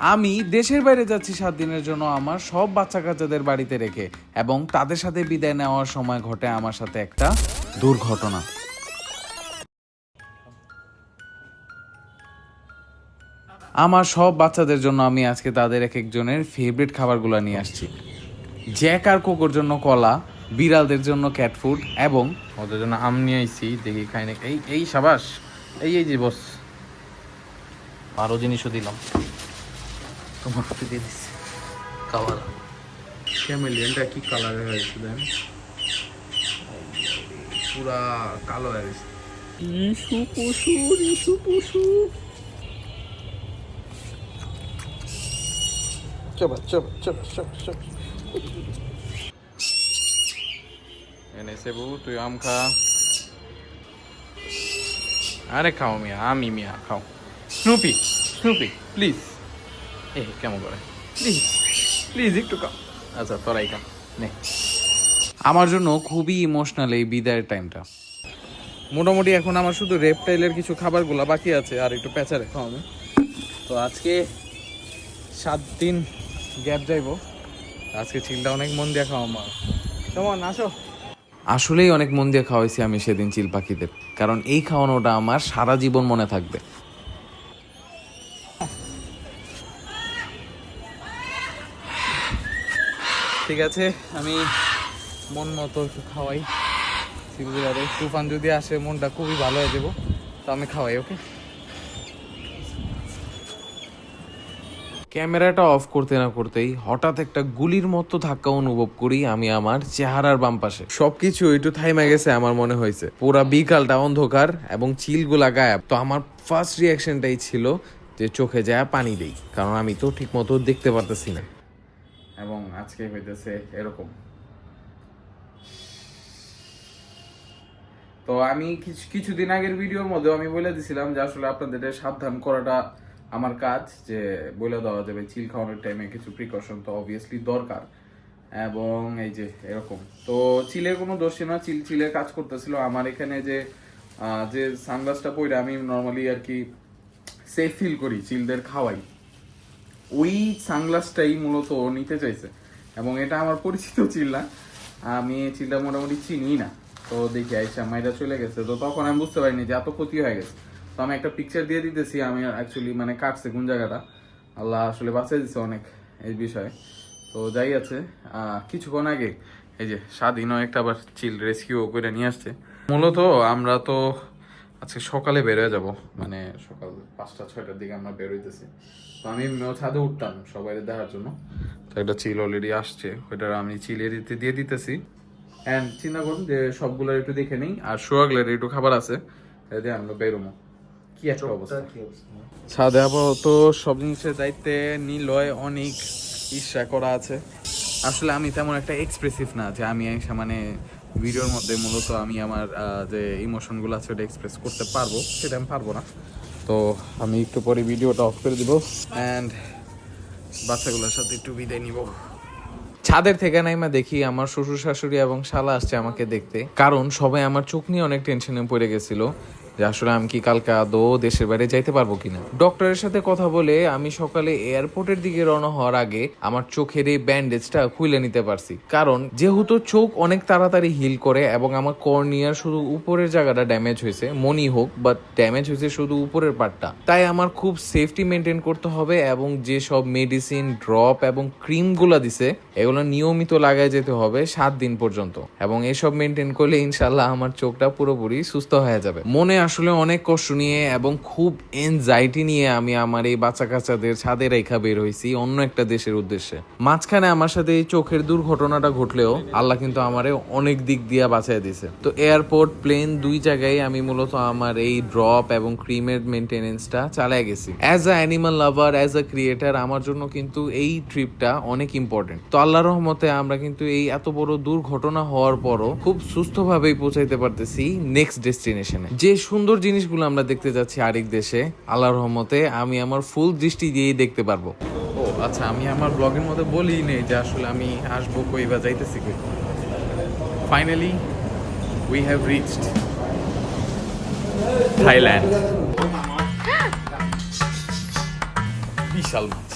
আমি দেশের বাইরে যাচ্ছি সাত দিনের জন্য আমার সব বাচ্চা কাচ্চাদের বাড়িতে রেখে এবং তাদের সাথে বিদায় নেওয়ার সময় ঘটে আমার সাথে একটা দুর্ঘটনা। আমার সব বাচ্চাদের জন্য আমি আজকে তাদের এক একজনের ফেভারিট খাবারগুলো নিয়ে আসছি। জ্যাক আর কোকোর জন্য কলা বিড়ালদের জন্য ক্যাট ফুড এবং ওদের জন্য আম নিয়ে আইছি দেখি খাই না এই এই সাবাস এই এই যে বস। আরও জিনিসও দিলাম। তোমার হাতে দিয়ে দিচ্ছি। খাবার ক্যামেলিয়ানটা কি কালারের হয়েছে দেন পুরা কালো হয়ে গেছে। ইসু পশু ইসু পশু। চবা চবা চবা চবা চবা এনে সেবু তুই আম খা। আরে খাও মিয়া আমি মিয়া খাও। স্নুপি স্নুপি প্লিজ এ কেমন করে? প্লিজ প্লিজ একটু আচ্ছা তোরাই নে। আমার জন্য খুবই ইমোশনাল এই বিদায়ের টাইমটা মোটামুটি এখন আমার শুধু রেপটাইলের কিছু খাবারগুলো বাকি আছে আর একটু পেঁচা রেখা হবে তো আজকে সাত দিন গ্যাপ যাইবো। আজকে চিলটা অনেক মন দিয়ে খাওয়া আমার কেমন আসো। আসলেই অনেক মন দিয়ে খাওয়াইছি আমি সেদিন চিল পাখিদের কারণ এই খাওয়ানোটা আমার সারা জীবন মনে থাকবে। ঠিক আছে, আমি মন মতো একটু খাওয়াই। চিলগুলারে তুফান যদি আসে, মনটা খুবই ভালো হয়ে যাব। তো আমি খাওয়াই, ওকে? ক্যামেরাটা অফ করতে না করতেই হঠাৎ একটা গুলির মতো ধাক্কা অনুভব করি আমি আমার চেহারার বাম পাশে। সবকিছু একটু থাইমা গেছে আমার মনে হয়েছে। পুরা বিকালটা অন্ধকার এবং চিলগুলা গায়েব। তো আমার ফার্স্ট রিয়াকশনটাই ছিল যে চোখে যায় পানি দেই, কারণ আমি তো ঠিক মতো দেখতে পারতেছি না। এবং আজকে হইতেছে এরকম। তো আমি কিছু, কিছুদিন আগের ভিডিওর মধ্যে আমি বলে দিছিলাম যে আসলে আপনাদের সাবধান করাটা আমার কাজ, যে বলে দেওয়া যাবে চিল খাওয়ানোর টাইমে কিছু প্রিকশন তো অবভিয়াসলি দরকার। এবং এই যে এরকম। তো চিলের কোনো দোষ না চিল চিলের কাজ করতেছিল। আমার এখানে যে যে সানগ্লাসটা পরে আমি নর্মালি আর কি সেফ ফিল করি চিলদের খাওয়াই। ওই সানগ্লাসটাই মূলত নিতে চাইছে। এবং এটা আমার পরিচিত চিল্লা। আমি চিল্লা মোটামুটি চিনি না। তো দেখি, আইসা মাইরা চলে গেছে। তো তখন আমি বুঝতে পারিনি যে এত ক্ষতি হয়ে গেছে। তো আমি একটা পিকচার দিয়ে দিতেছি। আমি অ্যাকচুয়ালি মানে কাটছে কোন জায়গাটা। আল্লাহ আসলে বাঁচিয়ে দিচ্ছে অনেক এই বিষয়ে। তো যাই আছে। কিছুক্ষণ আগে এই যে স্বাধীনও একটা আবার চিল রেস্কিউ করে নিয়ে আসছে। মূলত আমরা তো আজকে সকালে বের হয়ে যাব। মানে সকাল পাঁচটা ছয়টার দিকে আমরা বের হইতেছি। তো আমি ছাদে উঠতাম সবাই দেখার জন্য। তো একটা চিল অলরেডি আসছে। ওইটা আমি চিলে দিতে দিয়ে দিতেছি। অ্যান্ড চিন্তা করুন যে সবগুলোর একটু দেখে নিই। আর সোয়াগলের একটু খাবার আছে। দিয়ে আমরা বেরোবো। কি একটা অবস্থা। ছাদে আপাতত সব জিনিসের দায়িত্বে নিলয় অনেক ঈর্ষা করা আছে। আসলে আমি তেমন একটা এক্সপ্রেসিভ না যে আমি মানে ভিডিওর মধ্যে মূলত আমি আমার যে ইমোশনগুলো আছে ওটা এক্সপ্রেস করতে পারব, সেটা আমি পারব না। তো আমি একটু পরে ভিডিওটা অফ করে দিব অ্যান্ড বাচ্চাগুলোর সাথে একটু বিদায় নিব। ছাদের থেকে নাইমা দেখি আমার শ্বশুর শাশুড়ি এবং শালা আসছে আমাকে দেখতে। কারণ সবাই আমার চোখ নিয়ে অনেক টেনশনে পড়ে গেছিল। যে আসলে আমি কি কালকে আদৌ দেশের বাইরে যাইতে পারব কিনা? ডক্টরের সাথে কথা বলে আমি সকালে এয়ারপোর্টের দিকে রওনা হওয়ার আগে আমার চোখের এই ব্যান্ডেজটা খুলে নিতে পারছি। কারণ যেহেতু চোখ অনেক তাড়াতাড়ি হিল করে এবং আমার কর্নিয়ার শুধু উপরের জায়গাটা ড্যামেজ হয়েছে মনি হোক বাট ড্যামেজ হয়েছে শুধু উপরের পার্টটা। তাই আমার খুব সেফটি মেনটেন করতে হবে এবং যে সব মেডিসিন ড্রপ এবং ক্রিমগুলো দিছে, এগুলো নিয়মিত লাগায় যেতে হবে সাত দিন পর্যন্ত। এবং এসব মেনটেন করলে ইনশাল্লাহ আমার চোখটা পুরোপুরি সুস্থ হয়ে যাবে। মনে আসলে অনেক কষ্ট নিয়ে এবং খুব এনজাইটি নিয়ে আমি আমার এই বাচ্চা কাচ্চাদের ছাদে রেখা বের হয়েছি অন্য একটা দেশের উদ্দেশ্যে। মাঝখানে আমার সাথে এই চোখের দুর্ঘটনাটা ঘটলেও আল্লাহ কিন্তু আমারে অনেক দিক দিয়ে বাঁচাই দিছে। তো এয়ারপোর্ট প্লেন দুই জায়গায় আমি মূলত আমার এই ড্রপ এবং ক্রিমের মেনটেনেন্সটা চালিয়ে গেছি। As a animal lover as a creator আমার জন্য কিন্তু এই ট্রিপটা অনেক ইম্পর্টেন্ট তো আল্লাহ রহমতে আমরা কিন্তু এই এত বড় দুর্ঘটনা হওয়ার পরও খুব সুস্থভাবেই পৌঁছাইতে পারতেছি নেক্সট ডেস্টিনেশনে যে সুন্দর জিনিসগুলো আমরা দেখতে যাচ্ছি আরেক দেশে আল্লাহর রহমতে। আমি আমার ফুল দৃষ্টি দিয়েই দেখতে পারব। ও আচ্ছা আমি আমার ব্লগের মধ্যে বলি নেই যে আসলে আমি আসব কই বা যাইতেছি কই। Finally we have reached Thailand Vishal much.